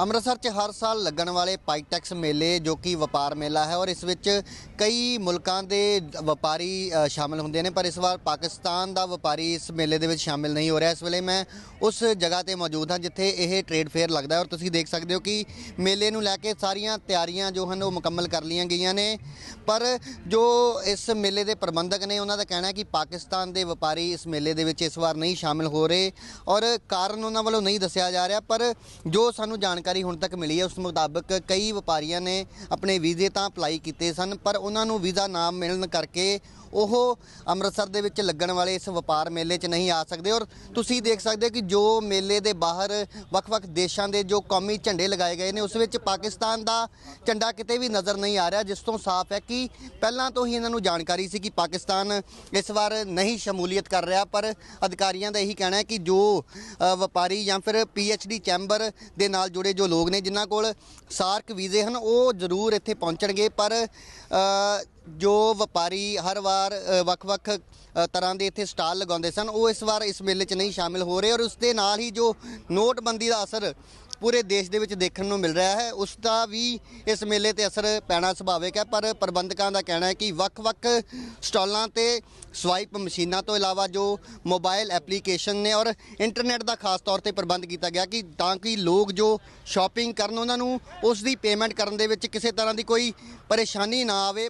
ਅੰਮ੍ਰਿਤਸਰ 'ਚ ਹਰ ਸਾਲ ਲੱਗਣ ਵਾਲੇ ਪਾਈਟੈਕਸ ਮੇਲੇ ਜੋ ਕਿ ਵਪਾਰ ਮੇਲਾ ਹੈ ਔਰ ਇਸ ਵਿੱਚ ਕਈ ਮੁਲਕਾਂ ਦੇ ਵਪਾਰੀ ਅ, ਸ਼ਾਮਲ ਹੁੰਦੇ ਨੇ ਪਰ ਇਸ ਵਾਰ ਪਾਕਿਸਤਾਨ ਦਾ ਵਪਾਰੀ ਇਸ ਮੇਲੇ ਦੇ ਵਿੱਚ ਸ਼ਾਮਿਲ ਨਹੀਂ ਹੋ ਰਿਹਾ। ਇਸ ਵੇਲੇ ਮੈਂ ਉਸ ਜਗ੍ਹਾ ਤੇ ਮੌਜੂਦ ਹਾਂ ਜਿੱਥੇ ਇਹ ਟ੍ਰੇਡ ਫੇਅਰ ਲੱਗਦਾ ਹੈ ਔਰ ਤੁਸੀਂ ਦੇਖ ਸਕਦੇ ਹੋ ਕਿ ਮੇਲੇ ਨੂੰ ਲੈ ਕੇ ਸਾਰੀਆਂ ਤਿਆਰੀਆਂ ਜੋ ਹਨ ਉਹ ਮੁਕੰਮਲ ਕਰ ਲਈਆਂ ਗਈਆਂ ਨੇ। ਪਰ ਜੋ ਇਸ ਮੇਲੇ ਦੇ ਪ੍ਰਬੰਧਕ ਨੇ ਉਹਨਾਂ ਦਾ ਕਹਿਣਾ ਹੈ ਕਿ ਪਾਕਿਸਤਾਨ ਦੇ ਵਪਾਰੀ ਇਸ ਮੇਲੇ ਦੇ ਵਿੱਚ ਇਸ ਵਾਰ ਨਹੀਂ ਸ਼ਾਮਿਲ ਹੋ ਰਹੇ ਔਰ ਕਾਰਨ ਉਹਨਾਂ ਵੱਲੋਂ ਨਹੀਂ ਦੱਸਿਆ ਜਾ ਰਿਹਾ ਪਰ ਜੋ ਸਾਨੂੰ ਜਾਣ ਜਾਣਕਾਰੀ ਹੁਣ ਤੱਕ ਮਿਲੀ ਹੈ, ਉਸ ਮੁਤਾਬਕ ਕਈ ਵਪਾਰੀਆਂ ਨੇ ਆਪਣੇ ਵੀਜ਼ੇ ਤਾਂ ਅਪਲਾਈ ਕੀਤੇ ਸਨ, ਪਰ ਉਹਨਾਂ ਨੂੰ ਵੀਜ਼ਾ ਨਾ ਮਿਲਣ ਕਰਕੇ ਉਹ ਅੰਮ੍ਰਿਤਸਰ ਦੇ ਵਿੱਚ ਲੱਗਣ ਵਾਲੇ ਇਸ ਵਪਾਰ ਮੇਲੇ 'ਚ ਨਹੀਂ ਆ ਸਕਦੇ। ਔਰ ਤੁਸੀਂ ਦੇਖ ਸਕਦੇ ਹੋ ਕਿ ਜੋ ਮੇਲੇ ਦੇ ਬਾਹਰ ਵੱਖ-ਵੱਖ ਦੇਸ਼ਾਂ ਦੇ ਜੋ ਕੌਮੀ ਝੰਡੇ ਲਗਾਏ ਗਏ ਨੇ, ਉਸ ਵਿੱਚ ਪਾਕਿਸਤਾਨ ਦਾ ਝੰਡਾ ਕਿਤੇ ਵੀ ਨਜ਼ਰ ਨਹੀਂ ਆ ਰਿਹਾ, ਜਿਸ ਤੋਂ ਸਾਫ਼ ਹੈ ਕਿ ਪਹਿਲਾਂ ਤੋਂ ਹੀ ਇਹਨਾਂ ਨੂੰ ਜਾਣਕਾਰੀ ਸੀ ਕਿ ਪਾਕਿਸਤਾਨ ਇਸ ਵਾਰ ਨਹੀਂ ਸ਼ਮੂਲੀਅਤ ਕਰ ਰਿਹਾ, ਪਰ ਅਧਿਕਾਰੀਆਂ ਦਾ ਇਹੀ ਕਹਿਣਾ ਹੈ ਕਿ ਜੋ ਵਪਾਰੀ ਜਾਂ ਫਿਰ ਡੀ ਚੈਂਬਰ ਦੇ ਨਾਲ ਜੁੜੇ ਜੋ ਲੋਕ ਨੇ, ਜਿਨ੍ਹਾਂ ਕੋਲ ਸਾਰਕ ਵੀਜ਼ੇ ਹਨ, ਉਹ ਜ਼ਰੂਰ ਇੱਥੇ ਪਹੁੰਚਣਗੇ। ਪਰ ਜੋ ਵਪਾਰੀ ਹਰ ਵਾਰ ਵੱਖ-ਵੱਖ ਤਰ੍ਹਾਂ ਦੇ ਇੱਥੇ ਸਟਾਲ ਲਗਾਉਂਦੇ ਸਨ, ਉਹ ਇਸ ਵਾਰ ਇਸ ਮੇਲੇ 'ਚ ਨਹੀਂ ਸ਼ਾਮਿਲ ਹੋ ਰਹੇ ਔਰ ਉਸ ਦੇ ਨਾਲ ਹੀ ਜੋ ਨੋਟਬੰਦੀ ਦਾ ਅਸਰ ਪੂਰੇ ਦੇਸ਼ ਦੇ ਵਿੱਚ ਦੇਖਣ ਨੂੰ ਮਿਲ ਰਿਹਾ ਹੈ, ਉਸ ਦਾ ਵੀ ਇਸ ਮੇਲੇ ਤੇ ਅਸਰ ਪੈਣਾ ਸੁਭਾਵਿਕ ਹੈ। ਪਰ ਪ੍ਰਬੰਧਕਾਂ ਦਾ ਕਹਿਣਾ ਹੈ ਕਿ ਵੱਖ-ਵੱਖ ਸਟਾਲਾਂ ਤੇ ਸਵਾਈਪ ਮਸ਼ੀਨਾਂ ਤੋਂ ਇਲਾਵਾ ਜੋ ਮੋਬਾਈਲ ਐਪਲੀਕੇਸ਼ਨ ਨੇ ਔਰ ਇੰਟਰਨੈਟ ਦਾ ਖਾਸ ਤੌਰ ਤੇ ਪ੍ਰਬੰਧ ਕੀਤਾ ਗਿਆ ਕਿ ਤਾਂ ਕਿ ਲੋਕ ਜੋ ਸ਼ਾਪਿੰਗ ਕਰਨ, ਉਹਨਾਂ ਨੂੰ ਉਸ ਦੀ ਪੇਮੈਂਟ ਕਰਨ ਦੇ ਵਿੱਚ ਕਿਸੇ ਤਰ੍ਹਾਂ ਦੀ ਕੋਈ ਪਰੇਸ਼ਾਨੀ ਨਾ ਆਵੇ।